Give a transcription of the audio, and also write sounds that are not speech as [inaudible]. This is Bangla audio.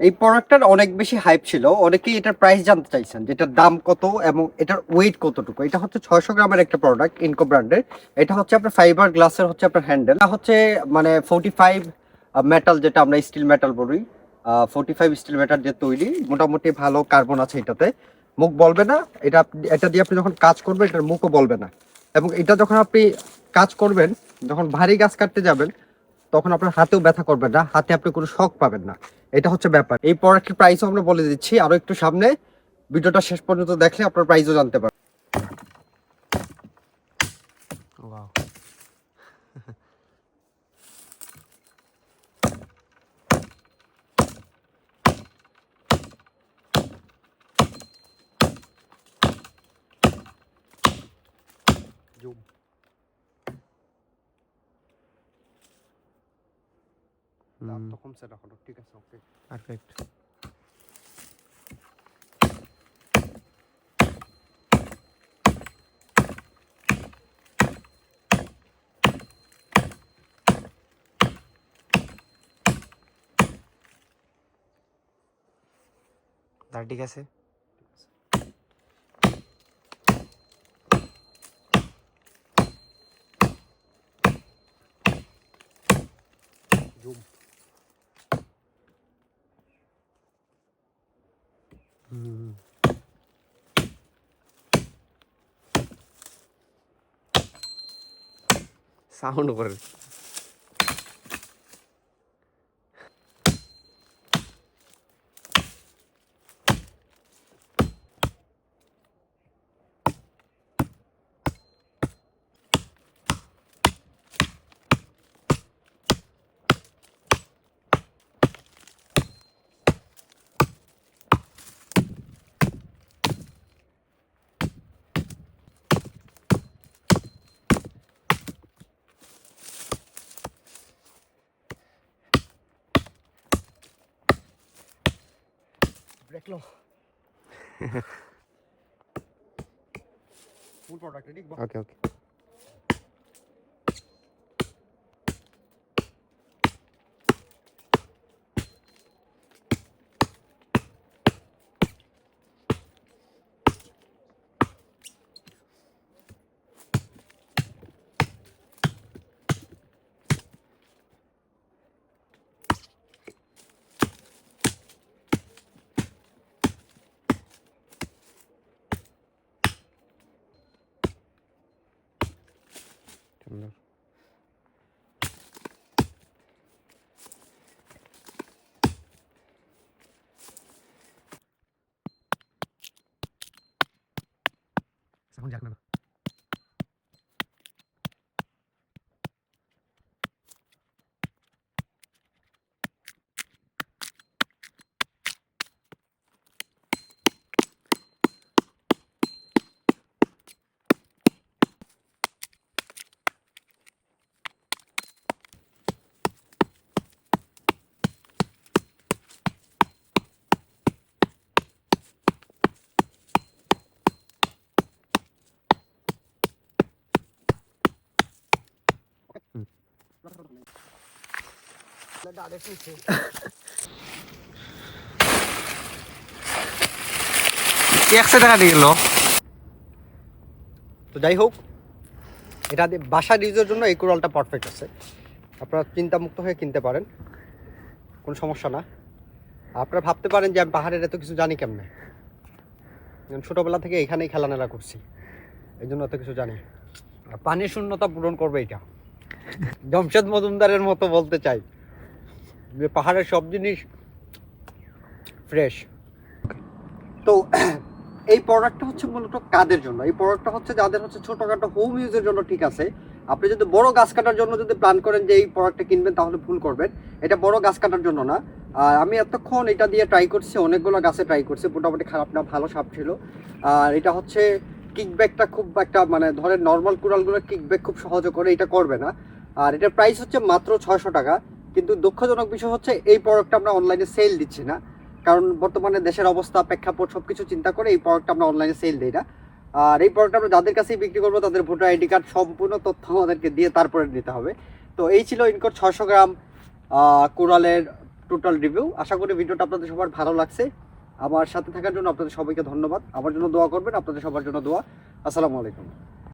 এই প্রোডাক্টটার অনেক বেশি হাইপ ছিল। অনেকেই এটার প্রাইস জানতে চাইছেন যেটার দাম কত এবং এটার ওয়েট কতটুকু। এটা হচ্ছে ছয়শো গ্রামের একটা প্রোডাক্ট ইনকো ব্র্যান্ডের এটা হচ্ছে আপনার ফাইবার গ্লাসের হচ্ছে আপনার হ্যান্ডেল হচ্ছে মানে ফোর্টি ফাইভ মেটাল যেটা আমরা স্টিল মেটাল বলি। ফোর্টি ফাইভ স্টিল মেটাল যে তৈরি। মোটামুটি ভালো কার্বন আছে এটাতে। মুখ বলবে না। এটা এটা দিয়ে আপনি যখন কাজ করবেন, এটার মুখও বলবে না। এবং এটা যখন আপনি কাজ করবেন, যখন ভারী গাছ কাটতে যাবেন তখন আপনার হাতেও ব্যথা করবে না, হাতে আপনি কোনো শখ পাবেন না। এটা হচ্ছে ব্যাপার। এই প্রোডাক্টের প্রাইসও আমরা বলে দিচ্ছি। আরও একটু সামনে ভিডিওটা শেষ পর্যন্ত দেখলে আপনার প্রাইসও জানতে পারবেন. [laughs] দাম তো কমছে না এখনও ঠিক আছে ওকে পারফেক্ট তার ঠিক আছে। জুম হুম সাউন্ড করে ব্রেক লো full product ready okay Bunlar. Sen bunu yakma. তো যাই হোক, এটা বাসার ইউজের জন্য এই পারফেক্ট আছে। আপনারা চিন্তামুক্ত হয়ে কিনতে পারেন, কোনো সমস্যা না। আপনারা ভাবতে পারেন যে আমি পাহাড়ের এত কিছু জানি কেমনে? ছোটোবেলা থেকে এখানেই খেলানেলা করছি, এই জন্য এত কিছু জানি। আর পানির শূন্যতা পূরণ করবে এটা। জমশেদ মজুমদারের মতো বলতে চাই। যে পাহাড়ের সব জিনিস ফ্রেশ তো এই প্রোডাক্টটা হচ্ছে মূলত কাদের জন্য? এই প্রোডাক্টটা হচ্ছে যাদের হচ্ছে ছোটখাটো হোম ইউজের জন্য ঠিক আছে। আপনি যদি বড় গাছ কাটার জন্য যদি প্ল্যান করেন যে এই প্রোডাক্টটা কিনবেন, তাহলে ভুল করবেন। এটা বড় গাছ কাটার জন্য না। আর আমি এতক্ষণ এটা দিয়ে ট্রাই করছি, অনেকগুলো গাছে ট্রাই করছি। মোটামুটি খারাপ না, ভালো সাপ ছিল। আর এটা হচ্ছে কিকব্যাকটা খুব একটা মানে ধরেন নর্মাল কুড়ালগুলো কিকব্যাক খুব সহজে করে, এটা করবে না। আর এটার প্রাইস হচ্ছে মাত্র ছয়শো টাকা। কিন্তু দুঃখজনক বিষয় হচ্ছে এই প্রোডাক্টটা আমরা অনলাইনে সেল দিচ্ছি না। কারণ বর্তমানে দেশের অবস্থা, প্রেক্ষাপট সব কিছু চিন্তা করে এই প্রোডাক্টটা আমরা অনলাইনে সেল দিই না। আর এই প্রোডাক্ট আমরা যাদের কাছেই বিক্রি করব, তাদের ভোটার আইডি কার্ড সম্পূর্ণ তথ্য আমাদেরকে দিয়ে তারপরে নিতে হবে। তো এই ছিল ইনকোর ছশো গ্রাম কোরালের টোটাল রিভিউ আশা করি ভিডিওটা আপনাদের সবার ভালো লাগছে। আমার সাথে থাকার জন্য আপনাদের সবাইকে ধন্যবাদ। আমার জন্য দোয়া করবেন, আপনাদের সবার জন্য দোয়া। আসসালামু আলাইকুম।